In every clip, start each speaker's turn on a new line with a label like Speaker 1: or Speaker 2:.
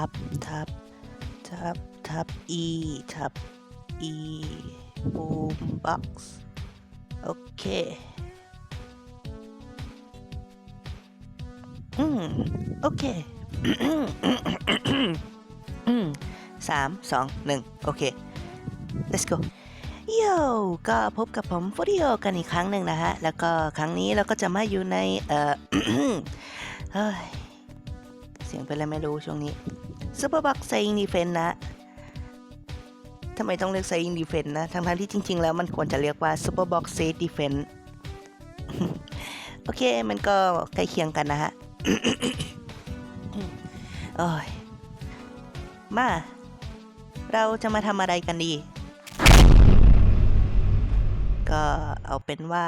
Speaker 1: ทับทับทับทับ e ทับ e boom box โอเคอืมโอเคสามสองหนึ่งโอเค let's go โยก็พบกับผมฟูดิโอกันอีกครั้งหนึ่งนะฮะ แล้วก็ครั้งนี้เราก็จะมาอยู่ใน เอ่อเฮ้ย เสียงเป็นอะไรไม่รู้ช่วงนี้ Super Box Saying Defense นะทำไมต้องเรียก Saying Defense นะทั้งที่จริง ๆ แล้วมันควรจะเรียกว่า Super Box Say Defense โอเค มันก็ใกล้เคียงกันนะฮะโอ้ยมา เราจะมาทำอะไรกันดี ก็เอาเป็นว่า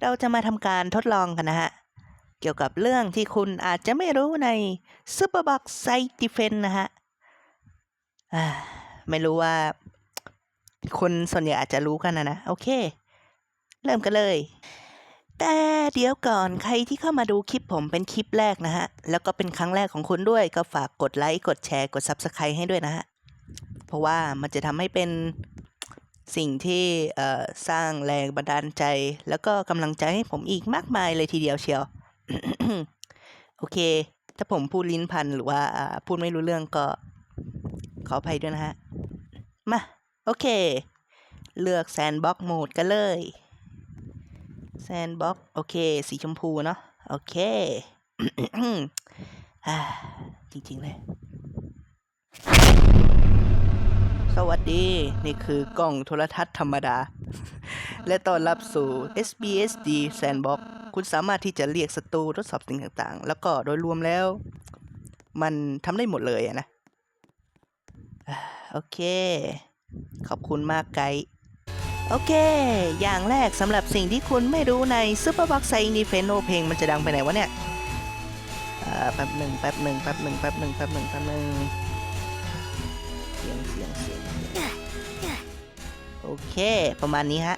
Speaker 1: เราจะมาทำการทดลองกันนะฮะ เกี่ยวกับเรื่องที่คุณอาจจะไม่รู้ใน Superbox Site Defense นะฮะไม่รู้ว่า คนส่วนใหญ่อาจจะรู้กันนะนะ โอเค เริ่มกันเลย แต่เดี๋ยวก่อนใครที่เข้ามาดูคลิปผมเป็นคลิปแรกนะฮะ แล้วก็เป็นครั้งแรกของคุณด้วย ก็ฝากกดไลค์ กดแชร์ กด Subscribe ให้ด้วยนะฮะ เพราะว่ามันจะทำให้เป็นสิ่งที่สร้างแรงบันดาลใจ แล้วก็กำลังใจให้ผมอีกมากมายเลยทีเดียวเชียว โอเค ถ้าผมพูดลิ้นพันหรือว่าพูดไม่รู้เรื่องก็ขออภัยด้วยนะฮะ มา โอเค เลือกแซนบ็อกโหมดกันเลยแซนบ็อกโอเค สีชมพูเนาะโอเคอ่าจริง ๆ เลย สวัสดี นี่คือกล้องโทรทัศน์ธรรมดา และต้อนรับสู่ SBSD Sandbox คุณสามารถที่จะเรียกศัตรูทดสอบสิ่งต่างๆ แล้วก็โดยรวมแล้ว มันทำได้หมดเลยอะนะ โอเค ขอบคุณมากไกด์โอเค อย่างแรกสำหรับสิ่งที่คุณไม่รู้ใน Superbox s i n e f e n o เพลงมันจะดังไปไหนวะเนี่ยแป๊บหนึ่งแป๊บหนึ่งแป๊บหนึ่งแป๊บหนึ่งแป๊บหนึ่งแป๊บหนึ่งเสียงเสียงเสียงโอเค ประมาณนี้ฮะ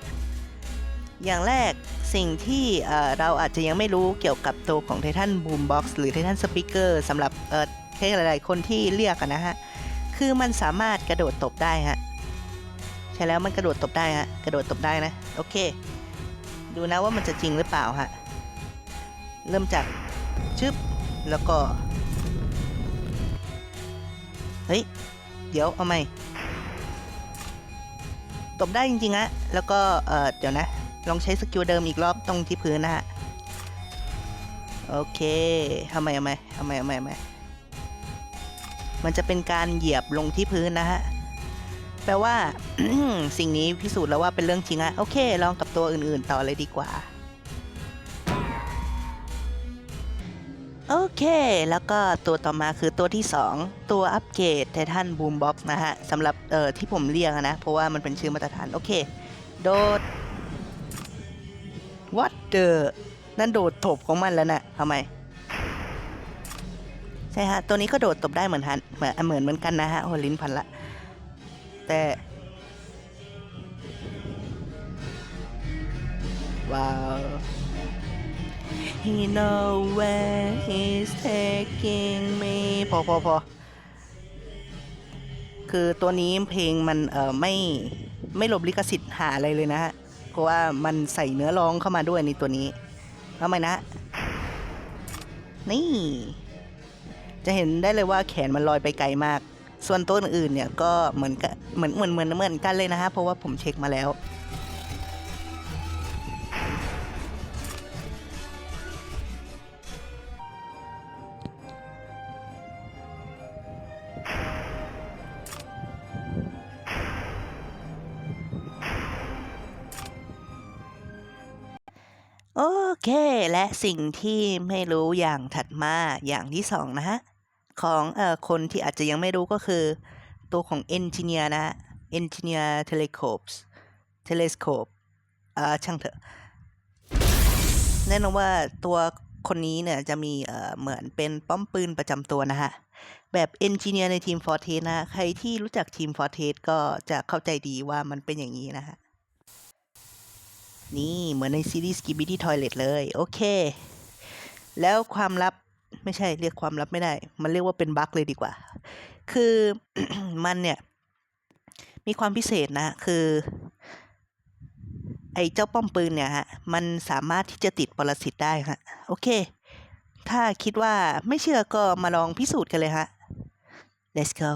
Speaker 1: อย่างแรก สิ่งที่เราอาจจะยังไม่รู้เกี่ยวกับตัวของ Titan Boombox หรือ Titan Speaker สำหรับเอ่อใคหลายๆ คนที่เรียกนะฮะ คือมันสามารถกระโดดตบได้ฮะ ใช่แล้วมันกระโดดตบได้ฮะ กระโดดตบได้นะ โอเค ดูนะว่ามันจะจริงหรือเปล่าฮะ เริ่มจากชึบ แล้วก็ เฮ้ย เดี๋ยวเอาใหมตบได้จริงๆฮะ แล้วก็ เออเดี๋ยวนะ ลองใช้สกิลเดิมอีกรอบตรงที่พื้นนะฮะ โอเคทำไมเอาไมเอาไมเอาไมเอาไมมันจะเป็นการเหยียบลงที่พื้นนะฮะ แปลว่า สิ่งนี้พิสูจน์แล้วว่าเป็นเรื่องจริงอะโอเค ลองกับตัวอื่นๆ ต่อเลยดีกว่า โอเค แล้วก็ตัวต่อมาคือตัวที่ 2 ตัวอัปเกรดไททันบูมบ็อกซ์นะฮะสำหรับเอ่อที่ผมเรียกนะ เพราะว่ามันเป็นชื่อมาตรฐาน โอเค โดด what the นั่นโดดตบของมันแล้วนะทำไม ใช่ฮะ ตัวนี้ก็โดดตบได้เหมือนฮันเหมือนเหมือนเหมือนกันนะฮะโอลิ้นพันละ แต่ว้าว He know where he's taking me พอพอพอคือตัวนี้เพลงมันเอ่อไม่ไม่หลบลิขสิทธิ์หาอะไรเลยนะฮะ ราะว่ามันใส่เนื้อรองเข้ามาด้วยในตัวนี้ทำไมนะ นี่ จะเห็นได้เลยว่าแขนมันลอยไปไกลมาก ส่วนตัวอื่นเนี่ยก็เหมือนเหมือนเหมือนเหมือนกันเลยนะฮะเพราะว่าผมเช็คมาแล้ว โอเค และสิ่งที่ไม่รู้อย่างถัดมาอย่างที่สองนะฮะ ของเอ่อคนที่อาจจะยังไม่รู้ก็คือ ตัวของ Engineer นะฮะ Engineer Telescopes Telescope อ่าช่างเถอะ แน่นอนว่าตัวคนนี้เนี่ยจะมีเอ่อเหมือนเป็นป้อมปืนประจำตัวนะฮะ แบบ Engineer ในทีม Forte นะฮะใครที่รู้จักทีม Forte ก็จะเข้าใจดีว่ามันเป็นอย่างนี้นะฮะ นี่เหมือนในซีรีส์ Skibidi Toilet เลย โอเค แล้วความลับไม่ใช่เรียกความลับไม่ได้ มันเรียกว่าเป็นบั๊กเลยดีกว่า คือมันเนี่ย มีความพิเศษนะ คือไอ้เจ้าป้อมปืนเนี่ยฮะ มันสามารถที่จะติดปรสิตได้ฮะ โอเค ถ้าคิดว่าไม่เชื่อก็มาลองพิสูจน์กันเลยฮะ let's go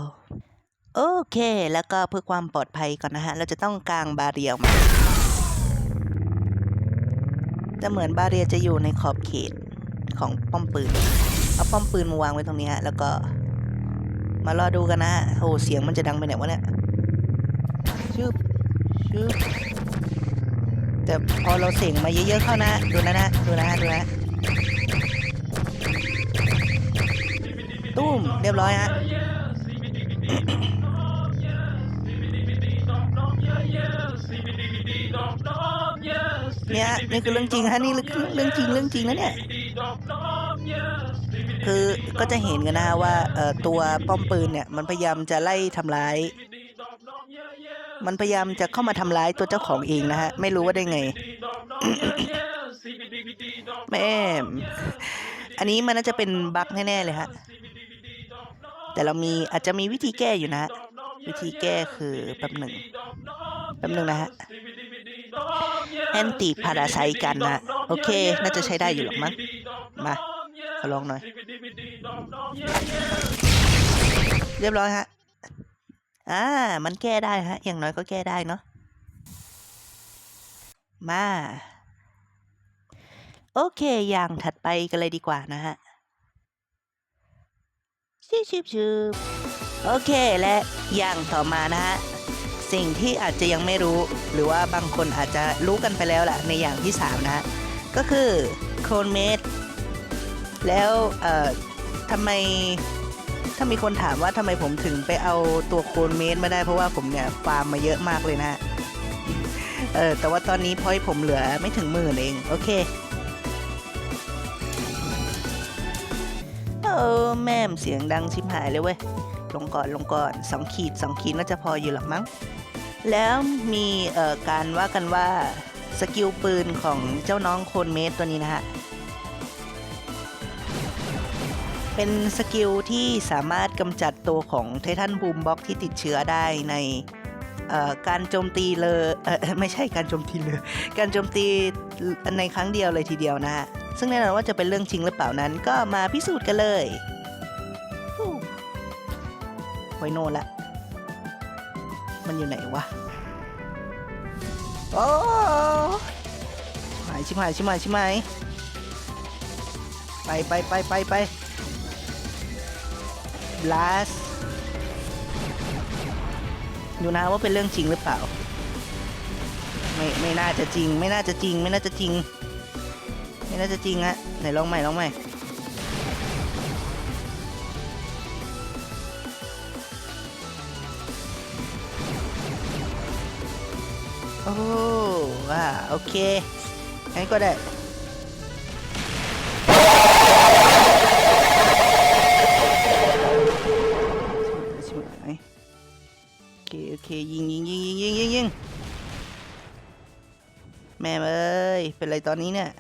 Speaker 1: โอเค แล้วก็เพื่อความปลอดภัยก่อนนะฮะ เราจะต้องกางบาเรียออกมา แต่เหมือนบาเรียจะอยู่ในขอบเขตของป้อมปืน เอาป้อมปืนมาวางไว้ตรงนี้ฮะ แล้วก็ มารอดูกันนะฮะโอ้เสียงมันจะดังไปไหนวะเนี่ยชึบชึบแต่พอเราเสียงมาเยอะๆเข้านะ ดูนะนะ ดูนะฮะดูนะ ตุ้ม เรียบร้อยฮะ เนี่ยนี่คือเรื่องจริงฮะนี่คือเรื่องจริงเรื่องจริงนะเนี่ยคือก็จะเห็นกันนะฮะว่าตัวป้อมปืนเนี่ยมันพยายามจะไล่ทำร้าย มันพยายามจะเข้ามาทำร้ายตัวเจ้าของเองนะฮะไม่รู้ว่าได้ไงแม่อันนี้มันน่าจะเป็นบั๊กแน่ๆเลยฮะแต่เรามีอาจจะมีวิธีแก้อยู่นะฮะวิธีแก้คือแป๊บหนึ่งแป๊บหนึ่งนะฮะ แอนติพาราไซกันนะโอเค น่าจะใช้ได้อยู่หรอกมั้งมาขอลองหน่อย เรียบร้อยฮะอ่ามันแก้ได้ฮะ อย่างน้อยก็แก้ได้เนาะมา โอเค อย่างถัดไปกันเลยดีกว่านะฮะชิบชิบชิบโอเคและอย่างต่อมานะฮะ สิ่งที่อาจจะยังไม่รู้ หรือว่าบางคนอาจจะรู้กันไปแล้วแหละในอย่างที่สามนะก็คือโคลนเมดแล้วเอ่อทำไมถ้ามีคนถามว่าทำไมผมถึงไปเอาตัวโคลนเมดมาได้เพราะว่าผมเนี่ยฟาร์มมาเยอะมากเลยนะเออแต่ว่าตอนนี้พอยผมเหลือไม่ถึงหมื่นเอง โอเคเออแม่มเสียงดังชิบหายเลยเว้ย ลงก่อนลงก่อนสองขีดสองขีดน่าจะพออยู่หรอกมั้ง แล้วมีเอ่อการว่ากันว่าสกิลปืนของเจ้าน้องโคนเมสตัวนี้นะฮะ เป็นสกิลที่สามารถกำจัดตัวของไททันบูมบ็อกที่ติดเชื้อได้ในการโจมตีเลยเออไม่ใช่การโจมตีเลยการโจมตีในครั้งเดียวเลยทีเดียวนะฮะ ซึ่งแน่นอนว่าจะเป็นเรื่องจริงหรือเปล่านั้นก็มาพิสูจน์กันเลย ไว้โน่นละ มันอยู่ไหนวะโอ้หายชิมหายชิมหายชิมหายไปไปไปไปไปบลาสดูนะว่าเป็นเรื่องจริงหรือเปล่า ไม่ไม่น่าจะจริง ไม่น่าจะจริง ไม่น่าจะจริง ไม่น่าจะจริงฮะไหนลองใหม่ลองใหม่ อ้ว่าโอเคงั้นก็ได้ชิบหายโอเคโอเคยิงยิงยิงยิงยิงยิงยิงแม่เอ้ยเป็นไรตอนนี้เนี่ย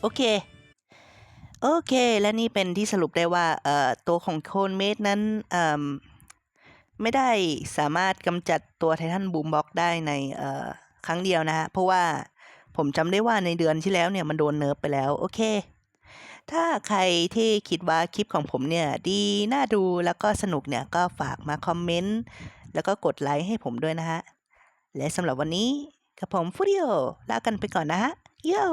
Speaker 1: โอเค โอเค และนี่เป็นที่สรุปได้ว่า เอ่อ ตัวของโคนเมดนั้น เอ่ม ไม่ได้สามารถกำจัดตัวไททันบูมบ็อกได้ในเอ่อครั้งเดียวนะฮะ เพราะว่าผมจำได้ว่าในเดือนที่แล้วเนี่ยมันโดนเนิร์ฟไปแล้ว โอเค ถ้าใครที่คิดว่าคลิปของผมเนี่ยดีน่าดูแล้วก็สนุกเนี่ยก็ฝากมาคอมเมนต์แล้วก็กดไลค์ให้ผมด้วยนะฮะ และสำหรับวันนี้กับผมฟูดิโอลากันไปก่อนนะฮะ โย่